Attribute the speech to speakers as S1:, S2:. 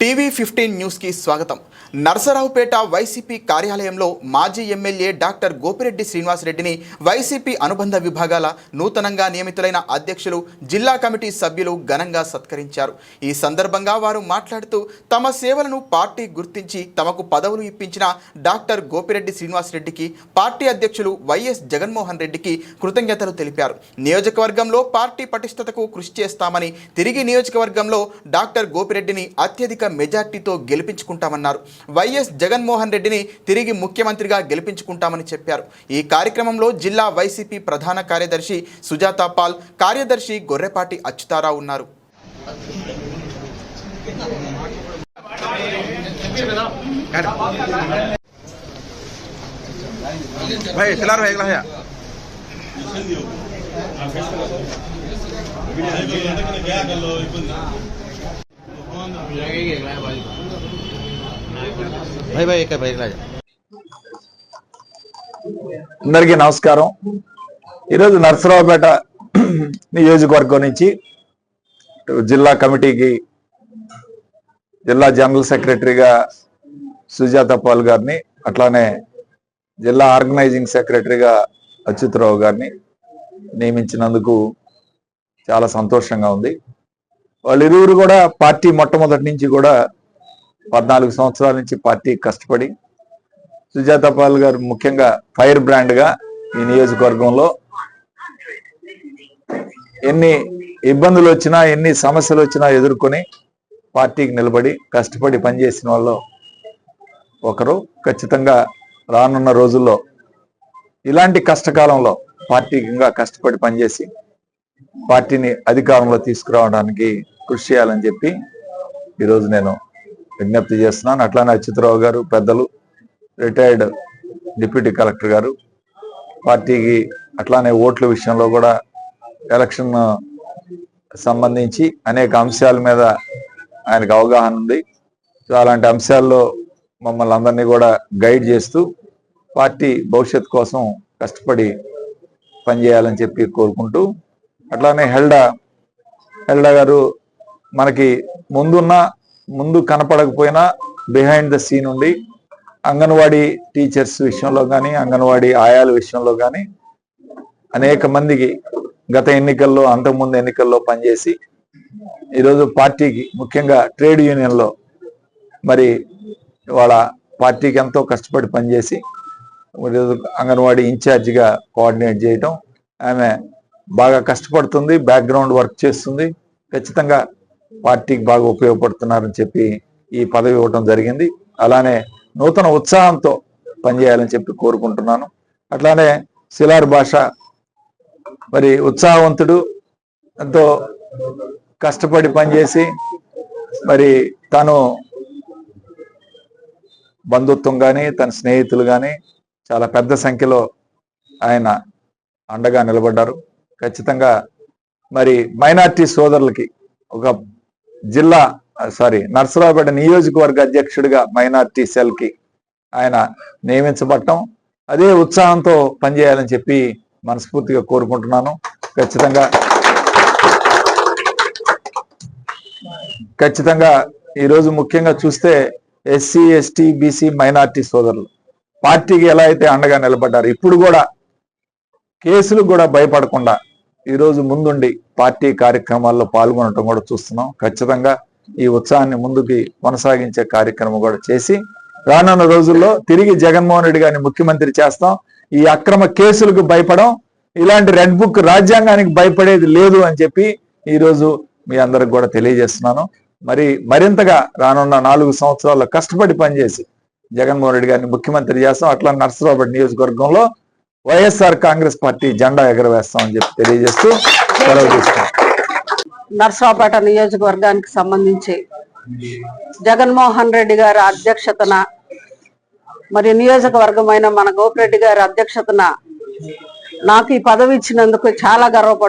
S1: TV fifteen న్యూస్కి స్వాగతం. Narasaraopet YCP కార్యాలయంలో మాజీ ఎమ్మెల్యే డాక్టర్ గోపిరెడ్డి శ్రీనివాసరెడ్డిని వైసీపీ అనుబంధ విభాగాల నూతనంగా నియమితులైన అధ్యక్షులు జిల్లా కమిటీ సభ్యులు ఘనంగా సత్కరించారు. ఈ సందర్భంగా వారు మాట్లాడుతూ తమ సేవలను పార్టీ గుర్తించి తమకు పదవులు ఇప్పించిన డాక్టర్ గోపిరెడ్డి శ్రీనివాసరెడ్డికి పార్టీ అధ్యక్షులు వైఎస్ జగన్మోహన్ రెడ్డికి కృతజ్ఞతలు తెలిపారు. నియోజకవర్గంలో పార్టీ పటిష్టతకు కృషి చేస్తామని తిరిగి నియోజకవర్గంలో డాక్టర్ గోపిరెడ్డిని అత్యధిక మెజార్టీతో గెలిపించుకుంటామన్నారు వైఎస్ జగన్మోహన్ రెడ్డిని తిరిగి ముఖ్యమంత్రిగా గెలిపించుకుంటామని చెప్పారు ఈ కార్యక్రమంలో జిల్లా వైసీపీ ప్రధాన కార్యదర్శి సుజాత పాల్ కార్యదర్శి గొర్రెపాటి అచ్యుతారావు ఉన్నారు
S2: भाई खिलार भाई अगला है
S3: అందరికీ నమస్కారం. ఈరోజు నర్సరావుపేట నియోజకవర్గం నుంచి జిల్లా కమిటీకి జిల్లా జనరల్ సెక్రటరీగా సుజాత పాల్ గారిని అట్లానే జిల్లా ఆర్గనైజింగ్ సెక్రటరీగా అచ్యుతరావు గారిని నియమించినందుకు చాలా సంతోషంగా ఉంది. వాళ్ళిరువురు కూడా పార్టీ మొట్టమొదటి నుంచి కూడా పద్నాలుగు సంవత్సరాల నుంచి పార్టీ కష్టపడి సుజాత పాల్ గారు ముఖ్యంగా ఫైర్ బ్రాండ్గా ఈ నియోజకవర్గంలో ఎన్ని ఇబ్బందులు వచ్చినా ఎన్ని సమస్యలు వచ్చినా ఎదుర్కొని పార్టీకి నిలబడి కష్టపడి పనిచేసిన వాళ్ళు ఒకరు. ఖచ్చితంగా రానున్న రోజుల్లో ఇలాంటి కష్టకాలంలో పార్టీకి ఇంకా కష్టపడి పనిచేసి పార్టీని అధికారంలో తీసుకురావడానికి కృషి చేయాలని చెప్పి ఈరోజు నేను విజ్ఞప్తి చేస్తున్నాను. అట్లానే అచ్యుతరావు గారు పెద్దలు రిటైర్డ్ డిప్యూటీ కలెక్టర్ గారు పార్టీకి అట్లానే ఓట్ల విషయంలో కూడా ఎలక్షన్ సంబంధించి అనేక అంశాల మీద ఆయనకు అవగాహన ఉంది. సో అలాంటి అంశాల్లో మమ్మల్ని అందరినీ కూడా గైడ్ చేస్తూ పార్టీ భవిష్యత్ కోసం కష్టపడి పనిచేయాలని చెప్పి కోరుకుంటూ అట్లానే హెల్డా హెల్డా గారు మనకి ముందున్న ముందు కనపడకపోయినా బిహైండ్ ద సీన్ ఉండి అంగన్వాడీ టీచర్స్ విషయంలో కానీ అంగన్వాడీ ఆయాల విషయంలో కానీ అనేక మందికి గత ఎన్నికల్లో అంతకుముందు ఎన్నికల్లో పనిచేసి ఈరోజు పార్టీకి ముఖ్యంగా ట్రేడ్ యూనియన్లో మరి వాళ్ళ పార్టీకి ఎంతో కష్టపడి పనిచేసి ఈరోజు అంగన్వాడీ ఇన్ఛార్జిగా కోఆర్డినేట్ చేయటం ఆమె బాగా కష్టపడుతుంది బ్యాక్గ్రౌండ్ వర్క్ చేస్తుంది. ఖచ్చితంగా పార్టీకి బాగా ఉపయోగపడుతున్నారని చెప్పి ఈ పదవి ఇవ్వటం జరిగింది. అలానే నూతన ఉత్సాహంతో పనిచేయాలని చెప్పి కోరుకుంటున్నాను. అట్లానే శిలార్ భాష మరి ఉత్సాహవంతుడు ఎంతో కష్టపడి పనిచేసి మరి తను బంధుత్వం కానీ తన స్నేహితులు కానీ చాలా పెద్ద సంఖ్యలో ఆయన అండగా నిలబడ్డారు. ఖచ్చితంగా మరి మైనార్టీ సోదరులకి ఒక జిల్లా సారీ నర్సరావుపేట నియోజకవర్గ అధ్యక్షుడిగా మైనార్టీ సెల్కి ఆయన నియమించబడటం అదే ఉత్సాహంతో పనిచేయాలని చెప్పి మనస్ఫూర్తిగా కోరుకుంటున్నాను. ఖచ్చితంగా ఖచ్చితంగా ఈరోజు ముఖ్యంగా చూస్తే ఎస్సీ ఎస్టీ బీసీ మైనార్టీ సోదరులు పార్టీకి ఎలా అయితే అండగా నిలబడ్డారు ఇప్పుడు కూడా కేసులు కూడా భయపడకుండా ఈరోజు ముందుండి పార్టీ కార్యక్రమాల్లో పాల్గొనడం కూడా చూస్తున్నాం. ఖచ్చితంగా ఈ ఉత్సాహాన్ని ముందుకి కొనసాగించే కార్యక్రమం కూడా చేసి రానున్న రోజుల్లో తిరిగి జగన్మోహన్ రెడ్డి గారిని ముఖ్యమంత్రి చేస్తాం. ఈ అక్రమ కేసులకు భయపడం ఇలాంటి రెడ్ బుక్ రాజ్యాంగానికి భయపడేది లేదు అని చెప్పి ఈరోజు మీ అందరికి కూడా తెలియజేస్తున్నాను. మరి మరింతగా రానున్న నాలుగు సంవత్సరాల్లో కష్టపడి పనిచేసి జగన్మోహన్ రెడ్డి గారిని ముఖ్యమంత్రి చేస్తాం. అట్లా నర్సరావుపేట నియోజకవర్గంలో వైఎస్ఆర్ కాంగ్రెస్ పార్టీ జెండా ఎగరవేస్తామని చెప్పి తెలియజేస్తూ సెలవు
S4: నియోజకవర్గానికి సంబంధించి జగన్మోహన్ రెడ్డి గారి అధ్యక్షతన మరి నియోజకవర్గమైన మన గోపిరెడ్డి గారి అధ్యక్షతన నాకు ఈ పదవి ఇచ్చినందుకు చాలా గర్వపడుతున్నాను.